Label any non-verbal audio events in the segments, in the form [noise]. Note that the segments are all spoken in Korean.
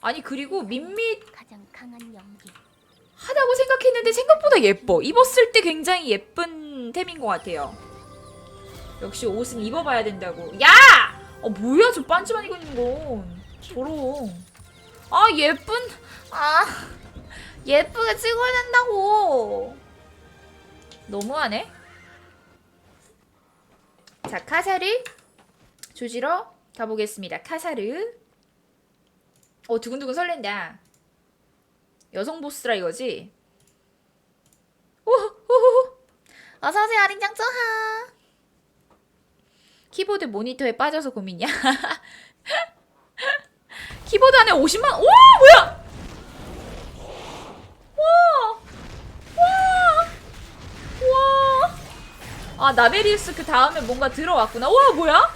아니 그리고 밋밋 가장 강한 연기. 하다고 생각했는데 생각보다 예뻐. 입었을 때 굉장히 예쁜 템인 것 같아요. 역시 옷은 입어봐야 된다고. 야! 어 뭐야 저 반지만 입고 있는 건. 더러워. 아 예쁜 아 예쁘게 찍어야 된다고. 너무하네. 자 카사르 조지러 가보겠습니다. 카사르. 어 두근두근 설렌다. 여성 보스라 이거지? 오호호호 어서오세요 아린장 쪼하. 키보드 모니터에 빠져서 고민이야. [laughs] 키보드 안에 50만 오 뭐야? 와와와. 아 나베리우스 그 다음에 뭔가 들어왔구나. 와 뭐야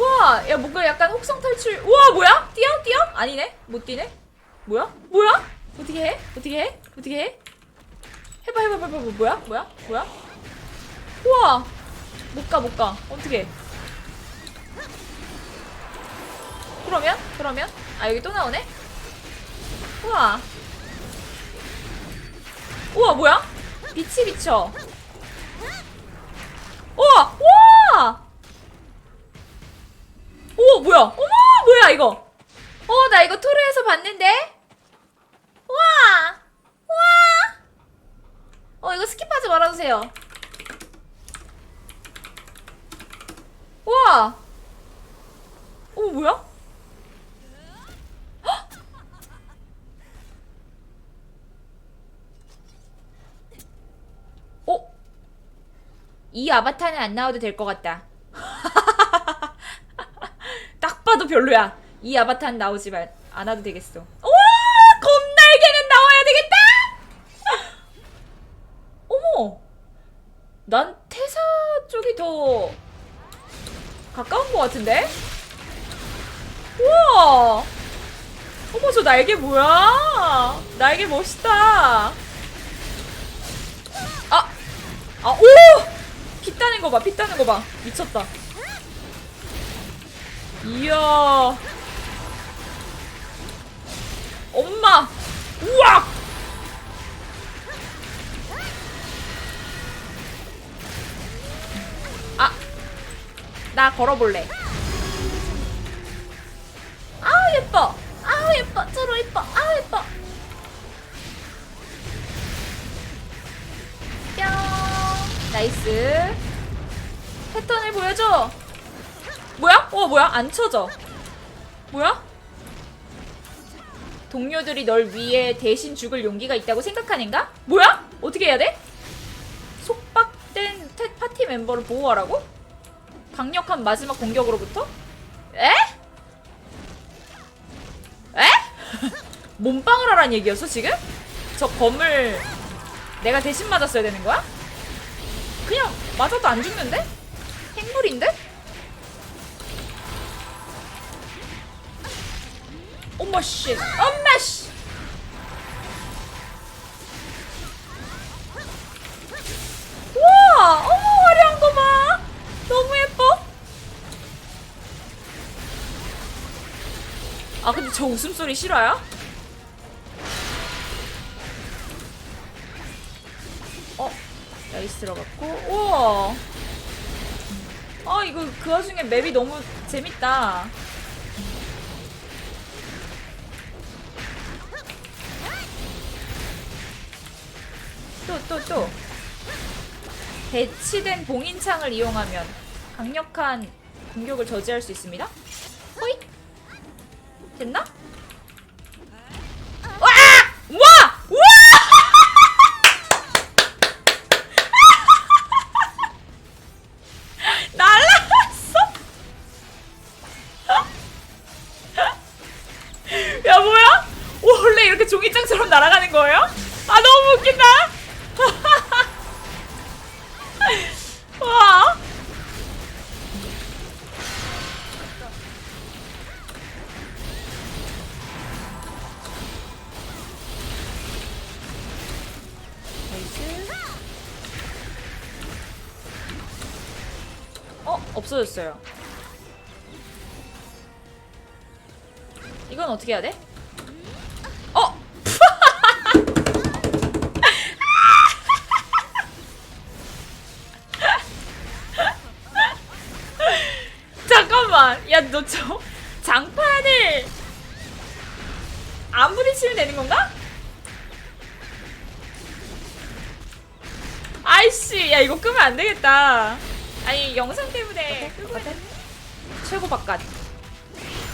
와 야 뭔가 약간 혹성 탈출 와 뭐야 뛰어 뛰어 아니네 못 뛰네 뭐야 뭐야 어떻게 해? 어떻게 해? 어떻게 해? 해봐 해봐 해봐 해봐 뭐야? 뭐야? 뭐야? 우와 못 가 못 가 어떻게 그러면? 그러면? 아 여기 또 나오네? 우와 우와 뭐야? 빛이 비쳐 우와 우와 오 뭐야 어머 뭐야 이거 어 나 이거 토르에서 봤는데 와! 와! 어, 이거 스킵하지 말아주세요. 와! [gasps] 어, 뭐야? 이 아바타는 안 나와도 될 것 같다. 딱 봐도 별로야. 이 아바타는 나오지 말, 안 와도 되겠어. 우와! 겁날개는 나와야 되겠다! [laughs] 어머! 난 태사 쪽이 더 가까운 것 같은데? 우와! 어머, 저 날개 뭐야? 날개 멋있다. 아! 아, 오! 피 따는 거 봐, 피 따는 거 봐. 미쳤다. 이야. 엄마! 우와! 아! 나 걸어볼래. 아우 예뻐! 아우 예뻐! 쪼로 예뻐! 아우 예뻐! 뿅! 나이스. 패턴을 보여줘! 뭐야? 어 뭐야? 안 쳐져. 뭐야? 동료들이 널 위해 대신 죽을 용기가 있다고 생각하는가? 뭐야? 어떻게 해야 돼? 속박된 태- 파티 멤버를 보호하라고? 강력한 마지막 공격으로부터? 에? 에? [laughs] 몸빵을 하란 얘기였어 지금? 저 검을 내가 대신 맞았어야 되는 거야? 그냥 맞아도 안 죽는데? 행물인데? 엄마 씨, 엄마 씨. 우와, 어머 화려한 거 봐. 너무 예뻐. 아 근데 저 웃음소리 싫어요? 어, 나이스 들어갔고, 우와. 아 이거 그 와중에 맵이 너무 재밌다. 또, 또, 또. 배치된 봉인창을 이용하면 강력한 공격을 저지할 수 있습니다. 호이? 됐나? 없어졌어요. 이건 어떻게 해야 돼? 어! [laughs] 잠깐만! 야, 너저 이거 끄면 안 되겠다. 아니, 영상 때문에 최고 바깥.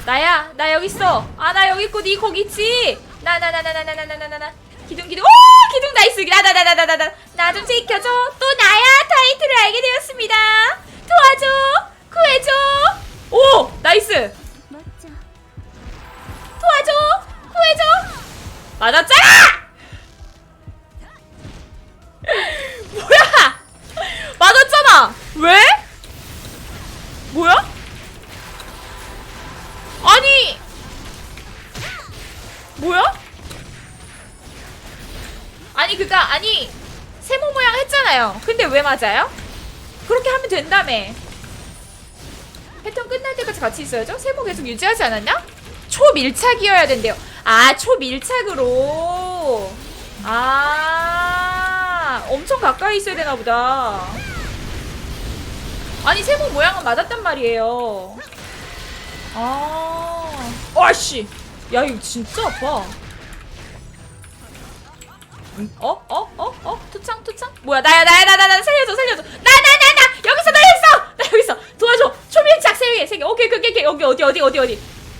나야, 나 여기 있어. 아, 나 여기 있고, 니 거기 있지. 나, 나, 나, 나, 나, 나, 나, 나, 나, 나, 나. 기둥, 기둥. 오, 기둥 나이스. 나, 나, 나, 나, 나, 나, 나. 나 좀 지켜줘. 또 나야 타이틀을 알게 되었습니다. 도와줘. 구해줘. 오, 나이스. 도와줘. 구해줘. 맞았잖아. 맞아요? 그렇게 하면 된다며. 패턴 끝날 때까지 같이 있어야죠? 세모 계속 유지하지 않았나? 초밀착이어야 된대요. 아 초밀착으로. 아 엄청 가까이 있어야 되나 보다. 아니 세모 모양은 맞았단 말이에요. 아, 와씨, 야 이거 진짜 아파. 음, 어? 어? 어? 어? 투창 투창? 뭐야 나야 나야 나 나 나 살려줘 살려줘 나 나 나나 여기서 나 여기서 나 여기서 도와줘 초밀착 세개 세개 오케이 오케이 오케이 여기 어디 어디 어디 어디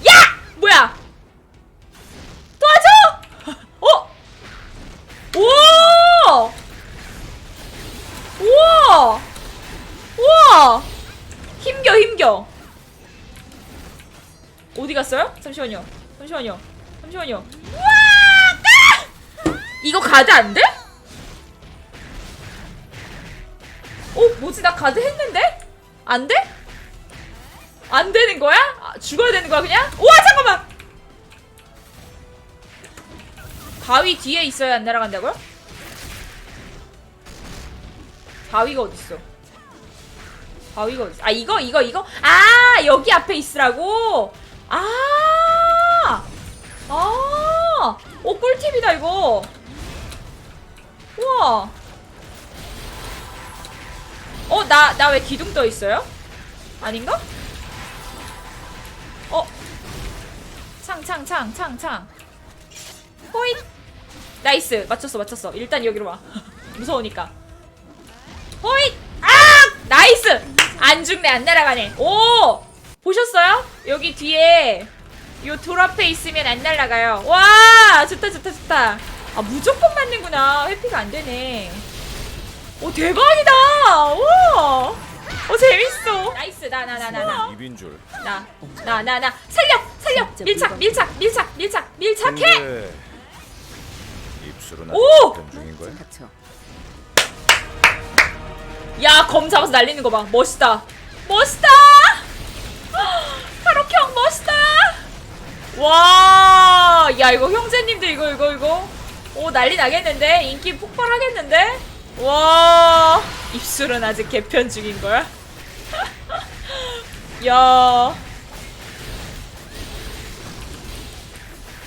야 뭐야 도와줘 어 우와 우와 우와 힘겨 힘겨 어디 갔어요? 잠시만요. 잠시만요. 잠시만요. 아! 이거 가드 안 돼? 어, 뭐지? 나 가드 했는데? 안 돼? 안 되는 거야? 아, 죽어야 되는 거야, 그냥? 우와, 잠깐만! 바위 뒤에 있어야 안 날아간다고요? 바위가 어딨어? 바위가 어딨어? 아, 이거, 이거, 이거? 아, 여기 앞에 있으라고? 아! 아! 오, 꿀팁이다, 이거. 우와. 어, 나, 나 왜 기둥 떠 있어요? 아닌가? 어? 창, 창, 창, 창, 창. 호잇! 나이스. 맞췄어, 맞췄어. 일단 여기로 와. [laughs] 무서우니까. 호잇! 아! 나이스! 안 죽네, 안 날아가네. 오! 보셨어요? 여기 뒤에 요 돌 앞에 있으면 안 날아가요. 와! 좋다, 좋다, 좋다. 아, 무조건 맞는구나. 회피가 안 되네. 오, 대박이다! 우와! 어, 재밌어. 나이스, 나, 나, 나, 나, 나. 입인 줄. 나, 나, 나, 나. 살려! 살려! 밀착, 밀착, 밀착, 밀착, 밀착해! 근데 입술은 오! 아직 중인 거야? 닥쳐. 야, 검 잡아서 날리는 거 봐. 멋있다. 멋있다! 카로형 멋있다! 와, 야, 이거 형제님들 이거, 이거, 이거. 오, 난리 나겠는데? 인기 폭발하겠는데? 와, 입술은 아직 개편 중인 거야? [laughs] 야.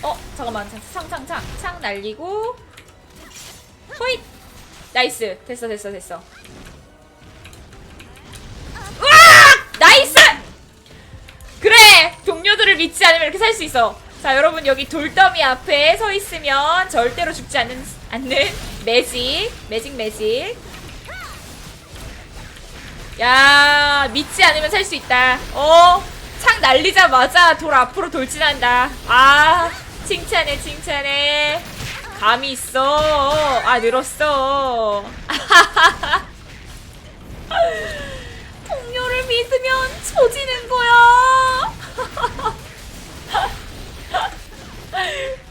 어, 잠깐만. 창, 창, 창. 창 날리고. 호잇! 나이스. 됐어, 됐어, 됐어. 으악! 나이스! 그래! 동료들을 믿지 않으면 이렇게 살 수 있어. 자, 여러분 여기 돌더미 앞에 서 있으면 절대로 죽지 않는, 않는 매직. 매직, 매직. 야, 믿지 않으면 살 수 있다. 어, 창 날리자마자 돌 앞으로 돌진한다. 아, 칭찬해, 칭찬해. 감이 있어. 아, 늘었어. [laughs] 동료를 믿으면 조지는 거야. [laughs]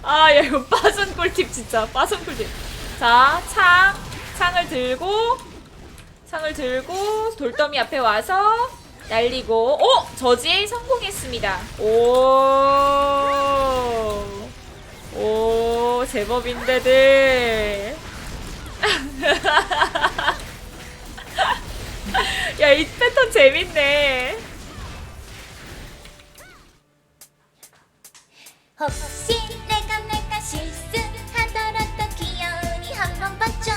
아, 야, 이거 빠전 꿀팁 진짜. 빠전 꿀팁. 자, 창. 창을 들고, 창을 들고, 돌더미 앞에 와서, 날리고, 오! 저지 성공했습니다. 오. 오, 제법인데들. [laughs] 야, 이 패턴 재밌네. 혹시 실수하더라도 귀여운이 한 번 봐줘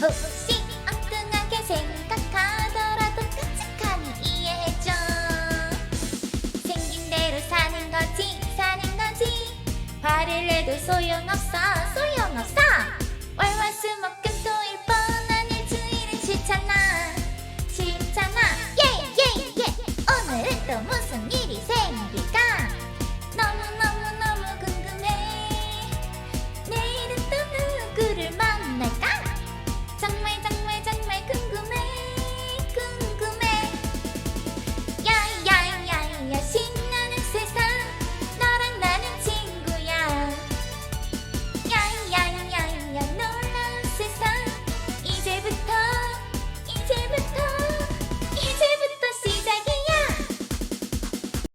혹시 엉뚱하게 생각하더라도 끔찍하니 이해해줘 생긴 대로 사는 거지 사는 거지. 화를 내도 소용없어 소용없어. 월화수목